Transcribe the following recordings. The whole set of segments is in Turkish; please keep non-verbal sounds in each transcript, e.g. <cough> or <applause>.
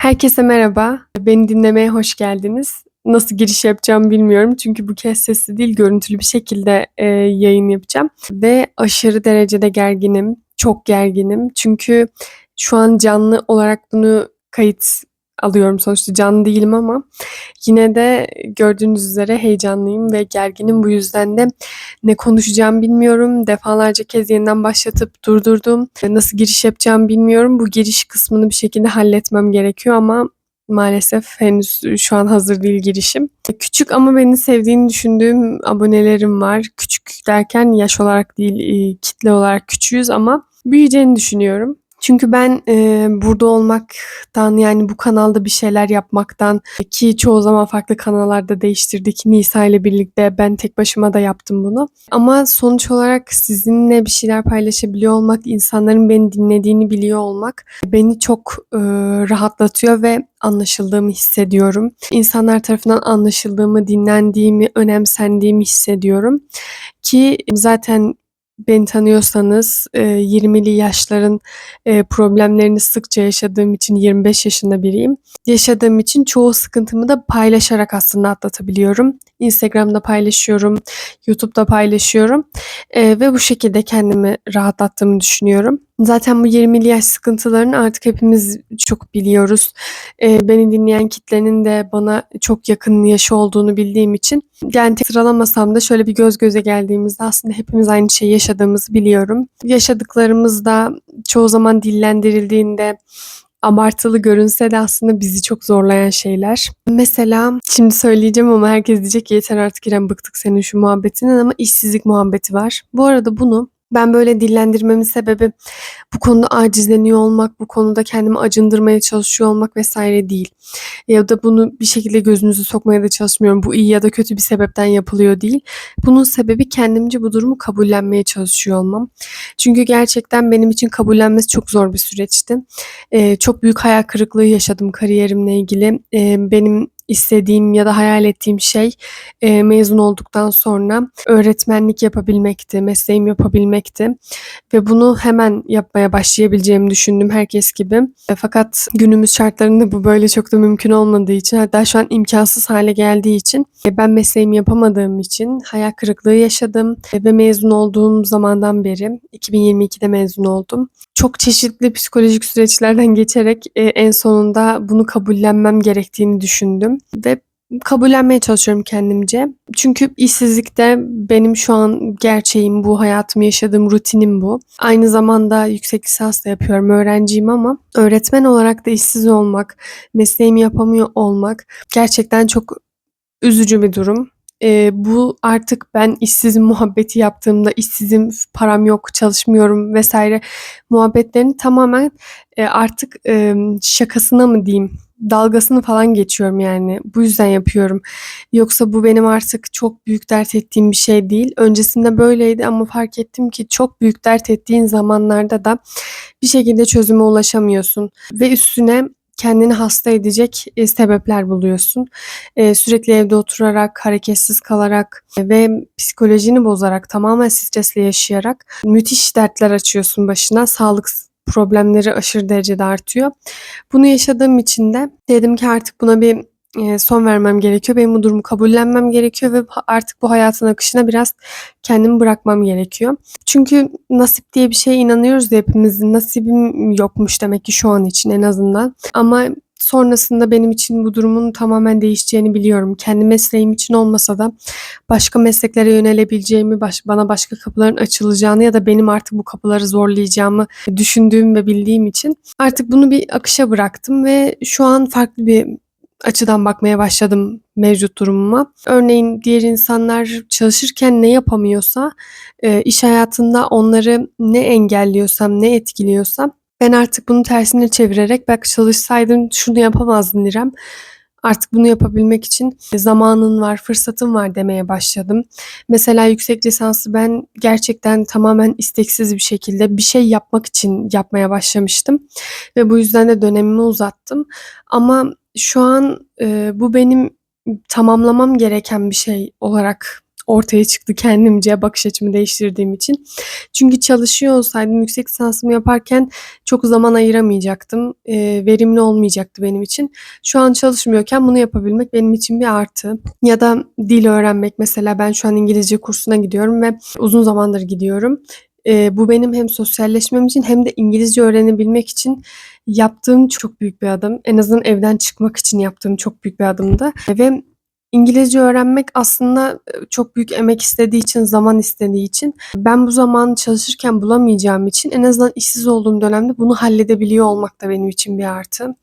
Herkese merhaba. Beni dinlemeye hoş geldiniz. Nasıl giriş yapacağımı bilmiyorum çünkü bu kez sesli değil görüntülü bir şekilde e, yayın yapacağım ve aşırı derecede gerginim, çok gerginim çünkü şu an canlı olarak bunu kayıt alıyorum sonuçta canlı değilim ama yine de gördüğünüz üzere heyecanlıyım ve gerginim bu yüzden de ne konuşacağım bilmiyorum. Defalarca kez yeniden başlatıp durdurdum. Nasıl giriş yapacağım bilmiyorum. Bu giriş kısmını bir şekilde halletmem gerekiyor ama maalesef henüz şu an hazır değil girişim. Küçük ama beni sevdiğini düşündüğüm abonelerim var. Küçük derken yaş olarak değil, kitle olarak küçüğüz ama büyüyeceğini düşünüyorum. Çünkü ben e, burada olmaktan yani bu kanalda bir şeyler yapmaktan ki çoğu zaman farklı kanallarda değiştirdik. Nisa ile birlikte ben tek başıma da yaptım bunu. Ama sonuç olarak sizinle bir şeyler paylaşabiliyor olmak, insanların beni dinlediğini biliyor olmak beni çok e, rahatlatıyor ve anlaşıldığımı hissediyorum. İnsanlar tarafından anlaşıldığımı, dinlendiğimi, önemsendiğimi hissediyorum. Ki zaten beni tanıyorsanız e, 20'li yaşların e, problemlerini sıkça yaşadığım için 25 yaşında biriyim. Yaşadığım için çoğu sıkıntımı da paylaşarak aslında atlatabiliyorum. Instagram'da paylaşıyorum, YouTube'da paylaşıyorum e, ve bu şekilde kendimi rahatlattığımı düşünüyorum. Zaten bu 20'li yaş sıkıntılarını artık hepimiz çok biliyoruz. E, beni dinleyen kitlenin de bana çok yakın yaşı olduğunu bildiğim için yani sıralamasam da şöyle bir göz göze geldiğimizde aslında hepimiz aynı şeyi yaşadığımızı biliyorum. Yaşadıklarımız da çoğu zaman dillendirildiğinde abartılı görünse de aslında bizi çok zorlayan şeyler. Mesela şimdi söyleyeceğim ama herkes diyecek yeter artık İrem bıktık senin şu muhabbetinden ama işsizlik muhabbeti var. Bu arada bunu ben böyle dillendirmemin sebebi bu konuda acizleniyor olmak, bu konuda kendimi acındırmaya çalışıyor olmak vesaire değil. Ya da bunu bir şekilde gözünüzü sokmaya da çalışmıyorum. Bu iyi ya da kötü bir sebepten yapılıyor değil. Bunun sebebi kendimce bu durumu kabullenmeye çalışıyor olmam. Çünkü gerçekten benim için kabullenmesi çok zor bir süreçti. Ee, çok büyük hayal kırıklığı yaşadım kariyerimle ilgili. Ee, benim istediğim ya da hayal ettiğim şey e, mezun olduktan sonra öğretmenlik yapabilmekti, mesleğim yapabilmekti ve bunu hemen yapmaya başlayabileceğimi düşündüm herkes gibi. E, fakat günümüz şartlarında bu böyle çok da mümkün olmadığı için hatta şu an imkansız hale geldiği için e, ben mesleğimi yapamadığım için hayal kırıklığı yaşadım e, ve mezun olduğum zamandan beri 2022'de mezun oldum. Çok çeşitli psikolojik süreçlerden geçerek e, en sonunda bunu kabullenmem gerektiğini düşündüm ve kabullenmeye çalışıyorum kendimce. Çünkü işsizlikte benim şu an gerçeğim bu, hayatımı yaşadığım rutinim bu. Aynı zamanda yüksek lisans da yapıyorum, öğrenciyim ama öğretmen olarak da işsiz olmak, mesleğimi yapamıyor olmak gerçekten çok üzücü bir durum. Ee, bu artık ben işsizim muhabbeti yaptığımda işsizim, param yok, çalışmıyorum vesaire muhabbetlerini tamamen e, artık e, şakasına mı diyeyim dalgasını falan geçiyorum yani. Bu yüzden yapıyorum. Yoksa bu benim artık çok büyük dert ettiğim bir şey değil. Öncesinde böyleydi ama fark ettim ki çok büyük dert ettiğin zamanlarda da bir şekilde çözüme ulaşamıyorsun ve üstüne kendini hasta edecek e, sebepler buluyorsun. E, sürekli evde oturarak, hareketsiz kalarak ve psikolojini bozarak, tamamen stresle yaşayarak müthiş dertler açıyorsun başına. Sağlık problemleri aşırı derecede artıyor. Bunu yaşadığım için de dedim ki artık buna bir e, son vermem gerekiyor. Benim bu durumu kabullenmem gerekiyor ve artık bu hayatın akışına biraz kendimi bırakmam gerekiyor. Çünkü nasip diye bir şeye inanıyoruz ya hepimizin. Nasibim yokmuş demek ki şu an için en azından. Ama sonrasında benim için bu durumun tamamen değişeceğini biliyorum. Kendi mesleğim için olmasa da başka mesleklere yönelebileceğimi, baş, bana başka kapıların açılacağını ya da benim artık bu kapıları zorlayacağımı düşündüğüm ve bildiğim için artık bunu bir akışa bıraktım ve şu an farklı bir açıdan bakmaya başladım mevcut durumuma. Örneğin diğer insanlar çalışırken ne yapamıyorsa, iş hayatında onları ne engelliyorsam, ne etkiliyorsam ben artık bunu tersine çevirerek belki çalışsaydın şunu yapamazdın İrem. Artık bunu yapabilmek için zamanın var, fırsatın var demeye başladım. Mesela yüksek lisansı ben gerçekten tamamen isteksiz bir şekilde bir şey yapmak için yapmaya başlamıştım. Ve bu yüzden de dönemimi uzattım. Ama şu an e, bu benim tamamlamam gereken bir şey olarak ortaya çıktı kendimce bakış açımı değiştirdiğim için. Çünkü çalışıyor olsaydım yüksek lisansımı yaparken çok zaman ayıramayacaktım. Eee, verimli olmayacaktı benim için. Şu an çalışmıyorken bunu yapabilmek benim için bir artı. Ya da dil öğrenmek mesela ben şu an İngilizce kursuna gidiyorum ve uzun zamandır gidiyorum. Eee, bu benim hem sosyalleşmem için hem de İngilizce öğrenebilmek için yaptığım çok büyük bir adım. En azından evden çıkmak için yaptığım çok büyük bir adımdı ve İngilizce öğrenmek aslında, eee, çok büyük emek istediği için, zaman istediği için ben bu zamanı çalışırken bulamayacağım için en azından işsiz olduğum dönemde bunu halledebiliyor olmak da benim için bir artı.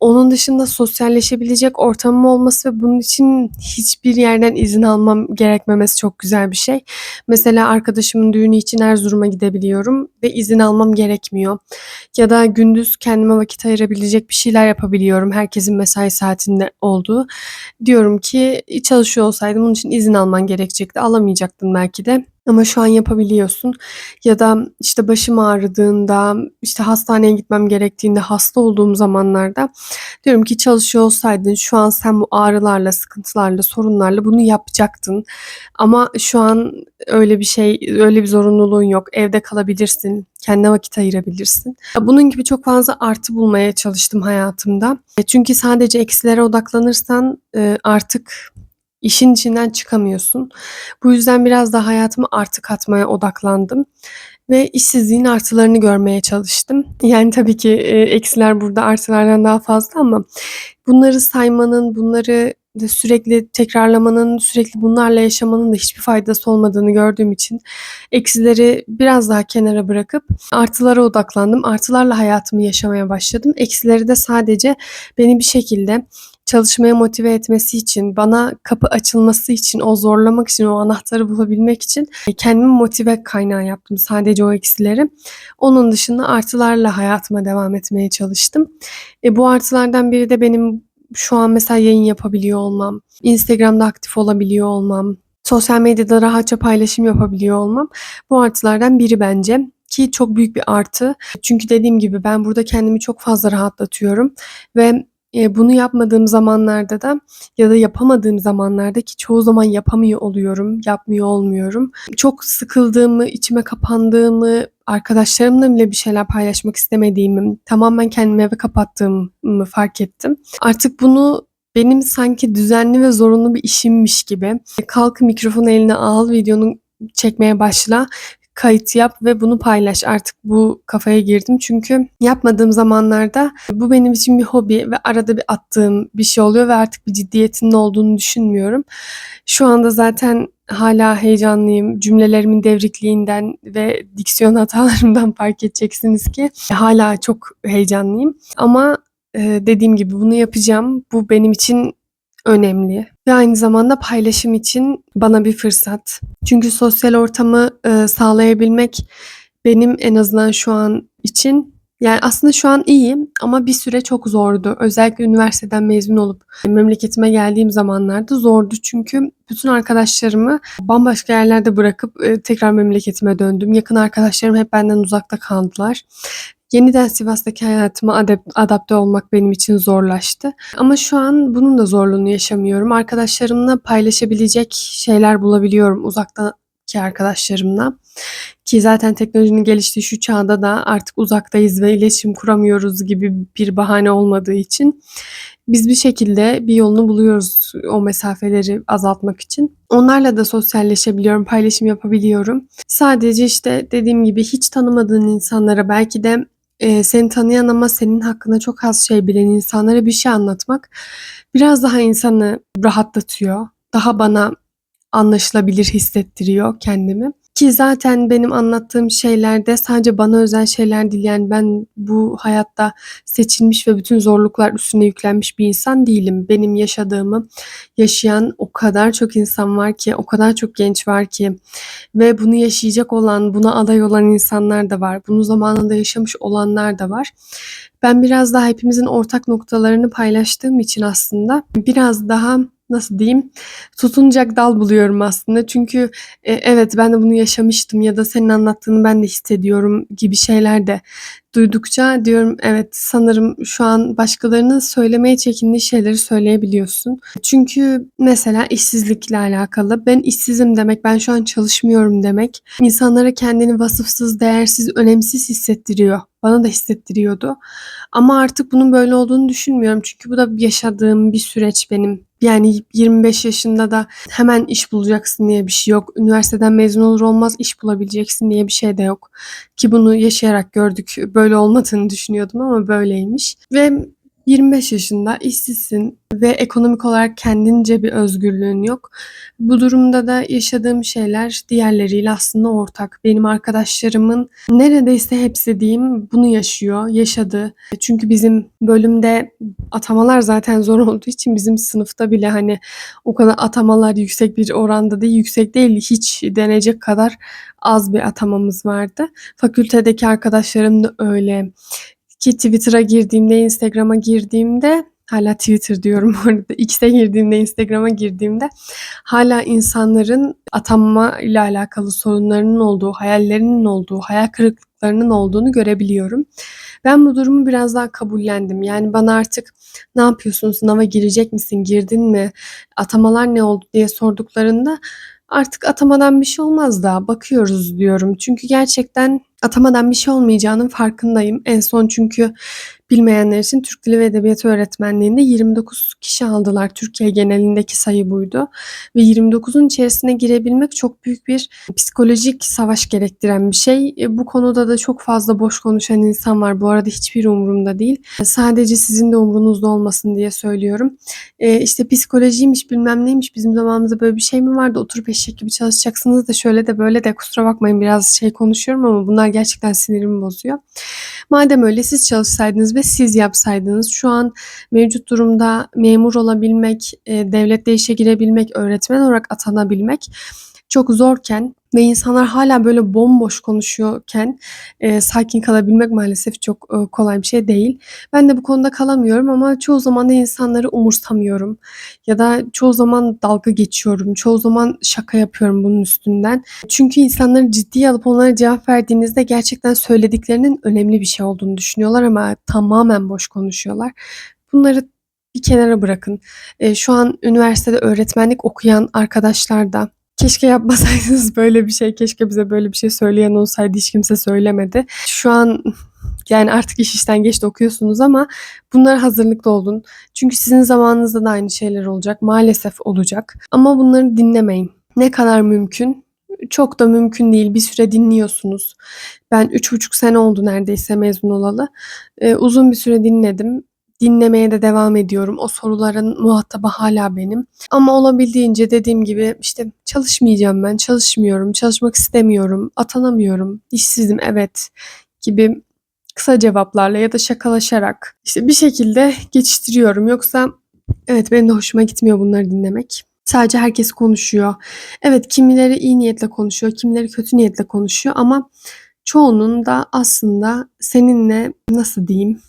Onun dışında sosyalleşebilecek ortamım olması ve bunun için hiçbir yerden izin almam gerekmemesi çok güzel bir şey. Mesela arkadaşımın düğünü için Erzurum'a gidebiliyorum ve izin almam gerekmiyor. Ya da gündüz kendime vakit ayırabilecek bir şeyler yapabiliyorum herkesin mesai saatinde olduğu. Diyorum ki çalışıyor olsaydım bunun için izin alman gerekecekti. Alamayacaktın belki de ama şu an yapabiliyorsun. Ya da işte başım ağrıdığında, işte hastaneye gitmem gerektiğinde, hasta olduğum zamanlarda diyorum ki çalışıyor olsaydın şu an sen bu ağrılarla, sıkıntılarla, sorunlarla bunu yapacaktın. Ama şu an öyle bir şey, öyle bir zorunluluğun yok. Evde kalabilirsin, kendine vakit ayırabilirsin. Bunun gibi çok fazla artı bulmaya çalıştım hayatımda. E, çünkü sadece eksilere odaklanırsan, eee, artık işin içinden çıkamıyorsun. Bu yüzden biraz daha hayatıma artı katmaya odaklandım ve işsizliğin artılarını görmeye çalıştım. Yani tabii ki, eee, eksiler burada artılardan daha fazla ama bunları saymanın, bunları da sürekli tekrarlamanın, sürekli bunlarla yaşamanın da hiçbir faydası olmadığını gördüğüm için eksileri biraz daha kenara bırakıp artılara odaklandım. Artılarla hayatımı yaşamaya başladım. Eksileri de sadece beni bir şekilde çalışmaya motive etmesi için, bana kapı açılması için, o zorlamak için, o anahtarı bulabilmek için kendimi motive kaynağı yaptım sadece o eksileri. Onun dışında artılarla hayatıma devam etmeye çalıştım. E, bu artılardan biri de benim şu an mesela yayın yapabiliyor olmam, Instagram'da aktif olabiliyor olmam, sosyal medyada rahatça paylaşım yapabiliyor olmam bu artılardan biri bence ki çok büyük bir artı. Çünkü dediğim gibi ben burada kendimi çok fazla rahatlatıyorum ve Eee, bunu yapmadığım zamanlarda da ya da yapamadığım zamanlarda ki çoğu zaman yapamıyor oluyorum, yapmıyor olmuyorum. Çok sıkıldığımı, içime kapandığımı, arkadaşlarımla bile bir şeyler paylaşmak istemediğimi, tamamen kendimi eve kapattığımı fark ettim. Artık bunu benim sanki düzenli ve zorunlu bir işimmiş gibi kalk mikrofonu eline al, videonu çekmeye başla kayıt yap ve bunu paylaş. Artık bu kafaya girdim. Çünkü yapmadığım zamanlarda bu benim için bir hobi ve arada bir attığım bir şey oluyor ve artık bir ciddiyetinin olduğunu düşünmüyorum. Şu anda zaten hala heyecanlıyım. Cümlelerimin devrikliğinden ve diksiyon <laughs> hatalarımdan fark edeceksiniz ki hala çok heyecanlıyım. Ama dediğim gibi bunu yapacağım. Bu benim için önemli ve aynı zamanda paylaşım için bana bir fırsat. Çünkü sosyal ortamı, ııı, sağlayabilmek benim en azından şu an için yani aslında şu an iyiyim ama bir süre çok zordu. Özellikle üniversiteden mezun olup memleketime geldiğim zamanlarda zordu. Çünkü bütün arkadaşlarımı bambaşka yerlerde bırakıp, ııı, tekrar memleketime döndüm. Yakın arkadaşlarım hep benden uzakta kaldılar. Yeniden Sivas'taki hayatıma adap adapte olmak benim için zorlaştı. Ama şu an bunun da zorluğunu yaşamıyorum. Arkadaşlarımla paylaşabilecek şeyler bulabiliyorum uzaktaki arkadaşlarımla. Ki zaten teknolojinin geliştiği şu çağda da artık uzaktayız ve iletişim kuramıyoruz gibi bir bahane olmadığı için biz bir şekilde bir yolunu buluyoruz o mesafeleri azaltmak için. Onlarla da sosyalleşebiliyorum, paylaşım yapabiliyorum. Sadece işte dediğim gibi hiç tanımadığın insanlara belki de Eee, seni tanıyan ama senin hakkında çok az şey bilen insanlara bir şey anlatmak biraz daha insanı rahatlatıyor. Daha bana anlaşılabilir hissettiriyor kendimi. Ki zaten benim anlattığım şeyler de sadece bana özel şeyler değil. Yani ben bu hayatta seçilmiş ve bütün zorluklar üstüne yüklenmiş bir insan değilim. Benim yaşadığımı yaşayan o kadar çok insan var ki, o kadar çok genç var ki ve bunu yaşayacak olan, buna aday olan insanlar da var. Bunu zamanında yaşamış olanlar da var. Ben biraz daha hepimizin ortak noktalarını paylaştığım için aslında biraz daha nasıl diyeyim, tutunacak dal buluyorum aslında. Çünkü, eee, evet ben de bunu yaşamıştım ya da senin anlattığını ben de hissediyorum gibi şeyler de duydukça diyorum evet sanırım şu an başkalarının söylemeye çekindiği şeyleri söyleyebiliyorsun. Çünkü mesela işsizlikle alakalı ben işsizim demek, ben şu an çalışmıyorum demek insanlara kendini vasıfsız, değersiz, önemsiz hissettiriyor. Bana da hissettiriyordu. Ama artık bunun böyle olduğunu düşünmüyorum. Çünkü bu da yaşadığım bir süreç benim. Yani 25 yaşında da hemen iş bulacaksın diye bir şey yok. Üniversiteden mezun olur olmaz iş bulabileceksin diye bir şey de yok. Ki bunu yaşayarak gördük. Böyle olmadığını düşünüyordum ama böyleymiş. Ve 25 yaşında işsizsin ve ekonomik olarak kendince bir özgürlüğün yok. Bu durumda da yaşadığım şeyler diğerleriyle aslında ortak. Benim arkadaşlarımın neredeyse hepsi diyeyim bunu yaşıyor, yaşadı. Çünkü bizim bölümde atamalar zaten zor olduğu için bizim sınıfta bile hani o kadar atamalar yüksek bir oranda değil, yüksek değil hiç denecek kadar az bir atamamız vardı. Fakültedeki arkadaşlarım da öyle ki Twitter'a girdiğimde, Instagram'a girdiğimde hala Twitter diyorum bu arada. <laughs> X'e girdiğimde, Instagram'a girdiğimde hala insanların atanma ile alakalı sorunlarının olduğu, hayallerinin olduğu, hayal kırıklıklarının olduğunu görebiliyorum. Ben bu durumu biraz daha kabullendim. Yani bana artık ne yapıyorsun, sınava girecek misin, girdin mi, atamalar ne oldu diye sorduklarında artık atamadan bir şey olmaz da bakıyoruz diyorum. Çünkü gerçekten atamadan bir şey olmayacağının farkındayım. En son çünkü bilmeyenler için Türk Dili ve Edebiyatı öğretmenliğinde 29 kişi aldılar. Türkiye genelindeki sayı buydu. Ve 29'un içerisine girebilmek çok büyük bir psikolojik savaş gerektiren bir şey. E, bu konuda da çok fazla boş konuşan insan var. Bu arada hiçbir umurumda değil. Sadece sizin de umrunuzda olmasın diye söylüyorum. E, işte psikolojiymiş bilmem neymiş bizim zamanımızda böyle bir şey mi vardı? Oturup eşek gibi çalışacaksınız da şöyle de böyle de kusura bakmayın biraz şey konuşuyorum ama bunlar gerçekten sinirimi bozuyor. Madem öyle siz çalışsaydınız ve siz yapsaydınız şu an mevcut durumda memur olabilmek, e, devlette işe girebilmek, öğretmen olarak atanabilmek çok zorken ve insanlar hala böyle bomboş konuşuyorken e, sakin kalabilmek maalesef çok e, kolay bir şey değil. Ben de bu konuda kalamıyorum ama çoğu zaman da insanları umursamıyorum ya da çoğu zaman dalga geçiyorum, çoğu zaman şaka yapıyorum bunun üstünden. Çünkü insanları ciddiye alıp onlara cevap verdiğinizde gerçekten söylediklerinin önemli bir şey olduğunu düşünüyorlar ama tamamen boş konuşuyorlar. Bunları bir kenara bırakın. E, şu an üniversitede öğretmenlik okuyan arkadaşlar da Keşke yapmasaydınız <laughs> böyle bir şey. Keşke bize böyle bir şey söyleyen olsaydı. Hiç kimse söylemedi. Şu an yani artık iş işten geçti okuyorsunuz ama bunlara hazırlıklı olun. Çünkü sizin zamanınızda da aynı şeyler olacak. Maalesef olacak. Ama bunları dinlemeyin. Ne kadar mümkün? Çok da mümkün değil. Bir süre dinliyorsunuz. Ben üç buçuk sene oldu neredeyse mezun olalı. Ee, uzun bir süre dinledim dinlemeye de devam ediyorum. O soruların muhatabı hala benim. Ama olabildiğince dediğim gibi işte çalışmayacağım ben, çalışmıyorum, çalışmak istemiyorum, atanamıyorum, işsizim evet gibi kısa cevaplarla ya da şakalaşarak işte bir şekilde geçiştiriyorum. Yoksa evet benim de hoşuma gitmiyor bunları dinlemek. Sadece herkes konuşuyor. Evet kimileri iyi niyetle konuşuyor, kimileri kötü niyetle konuşuyor ama çoğunun da aslında seninle nasıl diyeyim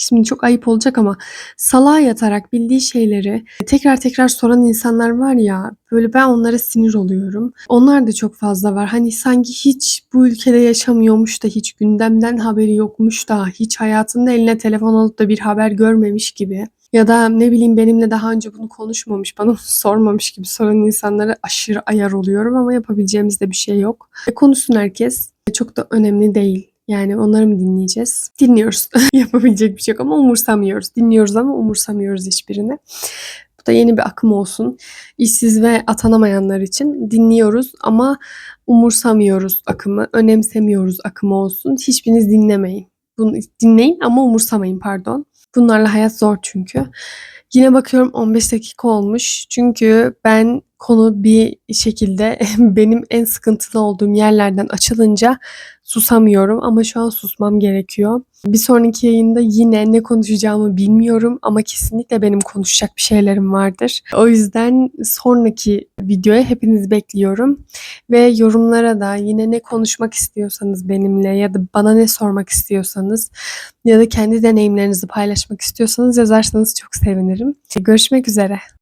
Şimdi çok ayıp olacak ama salağa yatarak bildiği şeyleri tekrar tekrar soran insanlar var ya böyle ben onlara sinir oluyorum. Onlar da çok fazla var. Hani sanki hiç bu ülkede yaşamıyormuş da hiç gündemden haberi yokmuş da hiç hayatında eline telefon alıp da bir haber görmemiş gibi. Ya da ne bileyim benimle daha önce bunu konuşmamış, bana sormamış gibi soran insanlara aşırı ayar oluyorum ama yapabileceğimiz de bir şey yok. E, konuşsun herkes. Çok da önemli değil. Yani onları mı dinleyeceğiz? Dinliyoruz. <laughs> Yapabilecek bir şey yok ama umursamıyoruz. Dinliyoruz ama umursamıyoruz hiçbirini. Bu da yeni bir akım olsun. İşsiz ve atanamayanlar için dinliyoruz ama umursamıyoruz akımı, önemsemiyoruz akımı olsun. Hiçbiriniz dinlemeyin. Bunu dinleyin ama umursamayın pardon. Bunlarla hayat zor çünkü. Yine bakıyorum 15 dakika olmuş. Çünkü ben konu bir şekilde <laughs> benim en sıkıntılı olduğum yerlerden açılınca susamıyorum ama şu an susmam gerekiyor. Bir sonraki yayında yine ne konuşacağımı bilmiyorum ama kesinlikle benim konuşacak bir şeylerim vardır. O yüzden sonraki videoya hepinizi bekliyorum. Ve yorumlara da yine ne konuşmak istiyorsanız benimle ya da bana ne sormak istiyorsanız ya da kendi deneyimlerinizi paylaşmak istiyorsanız yazarsanız çok sevinirim. Görüşmek üzere.